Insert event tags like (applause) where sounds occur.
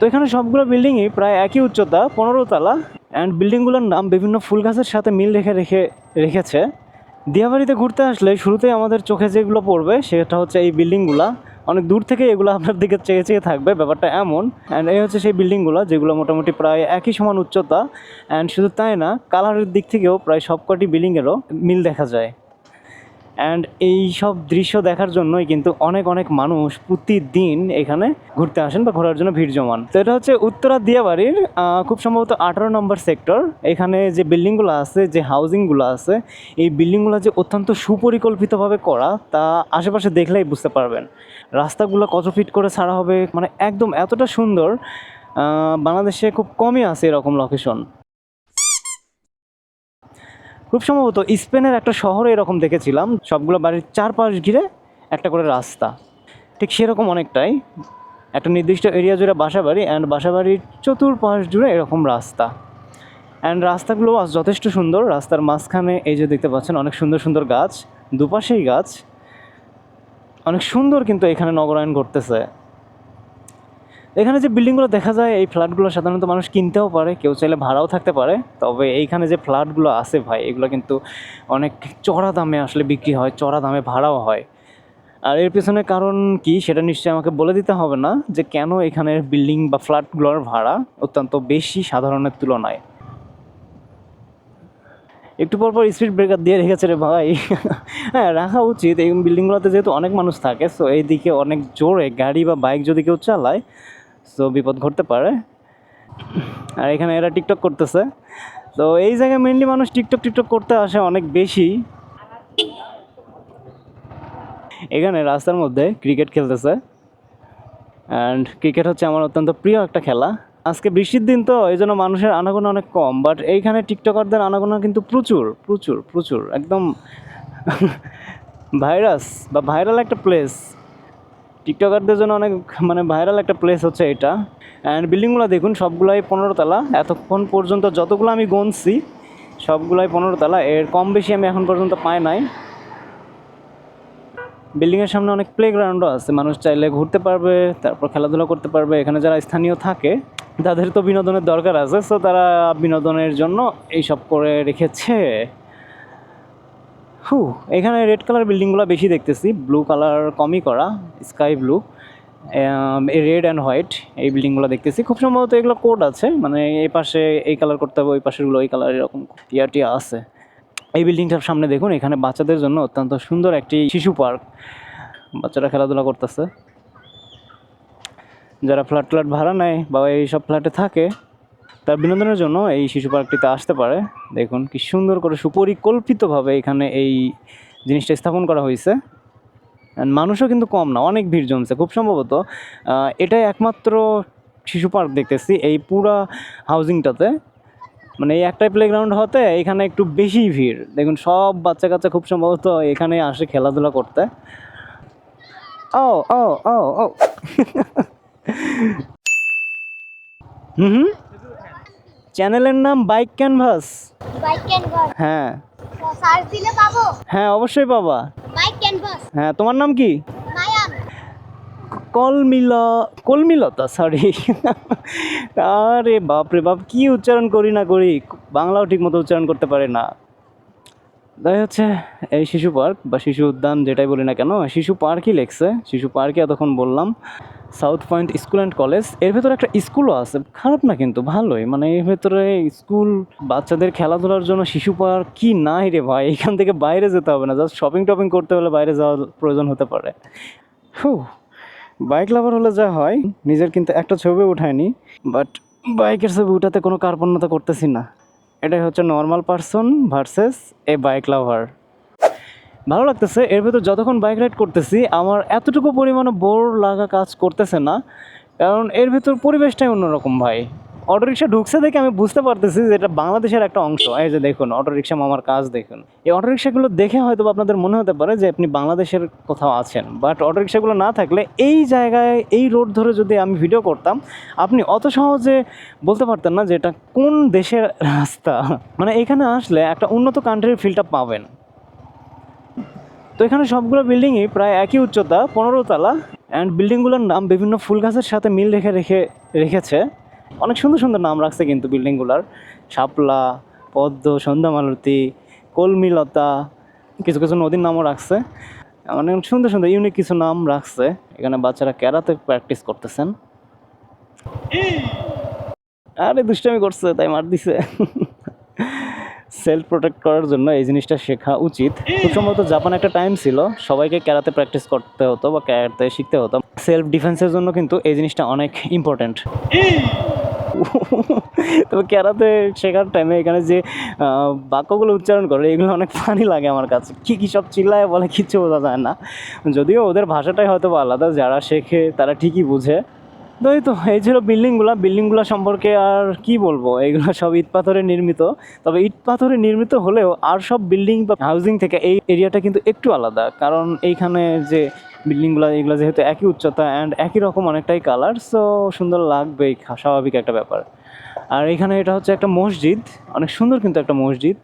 তো এখানে সবগুলো বিল্ডিংই প্রায় একই উচ্চতা, পনেরো তলা অ্যান্ড বিল্ডিংগুলোর নাম বিভিন্ন ফুল গাছের সাথে মিল রেখে রেখে রেখেছে। দিয়াবাড়িতে ঘুরতে আসলে শুরুতেই আমাদের চোখে যেগুলো পড়বে, সেটা হচ্ছে এই বিল্ডিংগুলো অনেক দূর থেকে এগুলো আপনার দিকে চেয়ে চেয়ে থাকবে, ব্যাপারটা এমন। অ্যান্ড এই হচ্ছে সেই বিল্ডিংগুলো যেগুলো মোটামুটি প্রায় একই সমান উচ্চতা। অ্যান্ড শুধু তাই না কালারের দিক থেকেও প্রায় সবকটি বিল্ডিংয়েরও মিল দেখা যায়। অ্যান্ড এই সব দৃশ্য দেখার জন্যই কিন্তু অনেক অনেক মানুষ প্রতিদিন এখানে ঘুরতে আসেন বা ঘোরার জন্য ভিড় জমান। তো এটা হচ্ছে উত্তরা দিয়াবাড়ির খুব সম্ভবত আঠারো নম্বর সেক্টর। এখানে যে বিল্ডিংগুলো আছে, যে হাউজিংগুলো আছে, এই বিল্ডিংগুলো যে অত্যন্ত সুপরিকল্পিতভাবে করা, তা আশেপাশে দেখলেই বুঝতে পারবেন। রাস্তাগুলো কত ফিট করে ছাড়া হবে মানে একদম এতটা সুন্দর বাংলাদেশে খুব কমই আছে এরকম লোকেশন খুব সম্ভবত স্পেনের একটা শহরে এরকম দেখেছিলাম। সবগুলো বাড়ির চারপাশ ঘিরে একটা করে রাস্তা। ঠিক সেরকম অনেকটাই। একটা নির্দিষ্ট এরিয়া জুড়ে বাসা বাড়ি অ্যান্ড বাসা বাড়ির চতুর্পাশ জুড়ে এরকম রাস্তা। অ্যান্ড রাস্তাগুলো যথেষ্ট সুন্দর। রাস্তার মাঝখানে এই যে দেখতে পাচ্ছেন, অনেক সুন্দর সুন্দর গাছ। দুপাশেই গাছ। অনেক সুন্দর কিন্তু এখানে নগরায়ণ করতেছে এখানে যে বিল্ডিংগুলো দেখা যায়, এই ফ্ল্যাটগুলো সাধারণত মানুষ কিনতেও পারে, কেউ চাইলে ভাড়াও থাকতে পারে, তবে এইখানে যে ফ্ল্যাটগুলো আছে ভাই, এগুলো কিন্তু অনেক চড়া দামে আসলে বিক্রি হয়, চড়া দামে ভাড়াও হয়। আর এর পেছনে কারণ কি, সেটা নিশ্চয়ই আমাকে বলে দিতে হবে না, যে কেন এখানের বিল্ডিং বা ফ্ল্যাটগুলোর ভাড়া অত্যন্ত বেশি সাধারণের তুলনায়। একটু পর পর স্পিড ব্রেকার দিয়ে রেখেছে রে ভাই। হ্যাঁ রাখা উচিত, এই বিল্ডিংগুলোতে যেহেতু অনেক মানুষ থাকে সো এই দিকে অনেক জোরে গাড়ি বা বাইক যদি কেউ চালায় সো বিপদ ঘটতে পারে। আর এখানে এরা টিকটক করতেছে। তো এই জায়গায় মেনলি মানুষ টিকটক টিকটক করতে আসে অনেক বেশি। এখানে রাস্তার মধ্যে ক্রিকেট খেলতেছে। অ্যান্ড ক্রিকেট হচ্ছে আমার অত্যন্ত প্রিয় একটা খেলা। আজকে বৃষ্টির দিন তো, এই জন্য মানুষের আনাগোনা অনেক কম। বাট এইখানে টিকটকারদের আনাগোনা কিন্তু প্রচুর প্রচুর প্রচুর। একদম (laughs) ভাইরাস বা ভাইরাল একটা প্লেস টিকটকারদের জন্য অনেক মানে ভাইরাল একটা প্লেস হচ্ছে এটা। অ্যান্ড বিল্ডিংগুলো দেখুন, সবগুলাই পনেরো তলা। এতক্ষণ পর্যন্ত যতগুলো আমি গনছি, সবগুলাই পনেরো তলা। এর কম বেশি আমি এখন পর্যন্ত পাই নাই। বিল্ডিংয়ের সামনে অনেক প্লেগ্রাউন্ডও আছে। মানুষ চাইলে ঘুরতে পারবে, তারপর খেলাধুলা করতে পারবে। এখানে যারা স্থানীয় থাকে, তাদের তো বিনোদনের দরকার আছে। সো তারা বিনোদনের জন্য এইসব করে রেখেছে। হু এখানে রেড কালার বিল্ডিংগুলো বেশি দেখতেছি, ব্লু কালার কমই করা, sky blue red and white এই বিল্ডিংগুলো দেখতেছি। খুব সম্ভবত এগুলো কোড আছে মানে এই পাশে এই কালার করতে হবে, ওই পাশেরগুলো ওই কালার এরকম টিয়া টিয়া আছে। এই বিল্ডিংটার সামনে দেখুন, এখানে বাচ্চাদের জন্য অত্যন্ত সুন্দর একটি শিশু পার্ক, বাচ্চারা খেলাধুলা করতেছে। যারা ফ্ল্যাট ফ্ল্যাট ভাড়া নেয় বা এইসব ফ্ল্যাটে থাকে তার বিনোদনের জন্য এই শিশু পার্কটিতে আসতে পারে। দেখুন কি সুন্দর করে সুপরিকল্পিতভাবে এখানে এই জিনিসটা স্থাপন করা হয়েছে। মানুষও কিন্তু কম না, অনেক ভিড় জমছে। খুব সম্ভবত এটাই একমাত্র শিশু পার্ক দেখতেছি এই পুরা হাউজিংটাতে মানে এই একটাই প্লেগ্রাউন্ড হতে এখানে একটু বেশি ভিড়। দেখুন সব বাচ্চা কাচ্চা খুব সম্ভবত এখানে আসে খেলাধুলা করতে। ও ও ও ও। (laughs) হুম হুম। চ্যানেলের নাম বাইক ক্যানভাস। Bike canvas. হ্যাঁ। সার্চ দিলে পাবো? হ্যাঁ অবশ্যই পাবা। Bike canvas. হ্যাঁ তোমার নাম কি? মায়াম। কলমিলা কলমিলতা সরি আরে বাপ রে বাপ কি উচ্চারণ করি না করি? বাংলাও ঠিক মতো উচ্চারণ করতে পারে না। তাই হচ্ছে এই শিশু পার্ক বা শিশু উদ্যান যেটাই বলি না কেন, শিশু পার্কই লেখছে। শিশু পার্কে এতক্ষণ বললাম সাউথ পয়েন্ট স্কুল অ্যান্ড কলেজের ভেতরে একটা স্কুলও আছে, খারাপ না কিন্তু, ভালোই। মানে এর ভেতরে স্কুল, বাচ্চাদের খেলাধুলার জন্য শিশু পার্ক কি নাই রে ভাই? এখান থেকে বাইরে যেতে হবে না জাস্ট শপিং টপিং করতে হলে বাইরে যাওয়ার প্রয়োজন হতে পারে। হু বাইক লাভার হলে যা হয়, নিজের কিন্তু একটা ছবি উঠায়নি বাট বাইকের ছবি উঠাতে কোনো কার্পণ্যতা করতেছি না। এটাই হচ্ছে normal person versus a bike lover ভালো লাগতেছে, এর ভেতর যতক্ষণ বাইক রাইড করতেছি, আমার এতটুকু পরিমাণে বোর লাগা কাজ করতেছে না, কারণ এর ভিতর পরিবেশটাই অন্যরকম ভাই। অটোরিকশা ঢুকছে দেখে আমি বুঝতে পারতেছি যে এটা বাংলাদেশের একটা অংশ। এই যে দেখুন, অটোরিকশা মামার কাজ দেখুন। এই অটোরিকশাগুলো দেখে হয়তো আপনাদের মনে হতে পারে যে আপনি বাংলাদেশের কোথাও আছেন। বাট অটোরিকশাগুলো না থাকলে এই জায়গায়, এই রোড ধরে যদি আমি ভিডিও করতাম, আপনি অত সহজে বলতে পারতেন না যে এটা কোন দেশের রাস্তা। মানে এখানে আসলে একটা উন্নত কান্ট্রির ফিলটা পাবেন। তো এখানে সবগুলো বিল্ডিংই প্রায় একই উচ্চতা, পনেরো তলা অ্যান্ড বিল্ডিংগুলোর নাম বিভিন্ন ফুল গাছের সাথে মিল রেখে রেখে রেখেছে। অনেক সুন্দর সুন্দর নাম রাখছে কিন্তু বিল্ডিংগুলোর। শাপলা, পদ্ম সন্ধ্যামালতী কলমিলতা, কিছু কিছু নদীর নামও রাখছে। অনেক সুন্দর সুন্দর ইউনিক কিছু নাম রাখছে। এখানে বাচ্চারা ক্যারাতে প্র্যাকটিস করতেছেন। আরে দুষ্টামি করছে, তাই মার দিছে। সেলফ প্রোটেক্ট করার জন্য এই জিনিসটা শেখা উচিত। সম্ভবত জাপান একটা টাইম ছিল, সবাইকে ক্যারাতে প্র্যাকটিস করতে হতো বা ক্যারাতে শিখতে হতো। সেলফ ডিফেন্সের জন্য কিন্তু এই জিনিসটা অনেক ইম্পর্ট্যান্ট তবে ক্যারাতে শেখার টাইমে এখানে যে বাক্যগুলো উচ্চারণ করে, এগুলো অনেক ফানি লাগে আমার কাছে। কী কী সব চিল্লায় বলে কিচ্ছু বোঝা যায় না। যদিও ওদের ভাষাটাই হয়তো আলাদা, যারা শেখে তারা ঠিকই বুঝে। তো এই তো, এই ছিল বিল্ডিংগুলো বিল্ডিংগুলো সম্পর্কে আর কি বলব? এগুলো সব ইট পাথরে নির্মিত। তবে ইট পাথরে নির্মিত হলেও আর সব বিল্ডিং বা হাউজিং থেকে এই এরিয়াটা কিন্তু একটু আলাদা। কারণ এইখানে যে বিল্ডিংগুলো, এগুলো যেহেতু একই উচ্চতা অ্যান্ড একই রকম অনেকটাই কালার সো সুন্দর লাগবেই, স্বাভাবিক একটা ব্যাপার। আর এখানে এটা হচ্ছে একটা মসজিদ, অনেক সুন্দর কিন্তু একটা মসজিদ।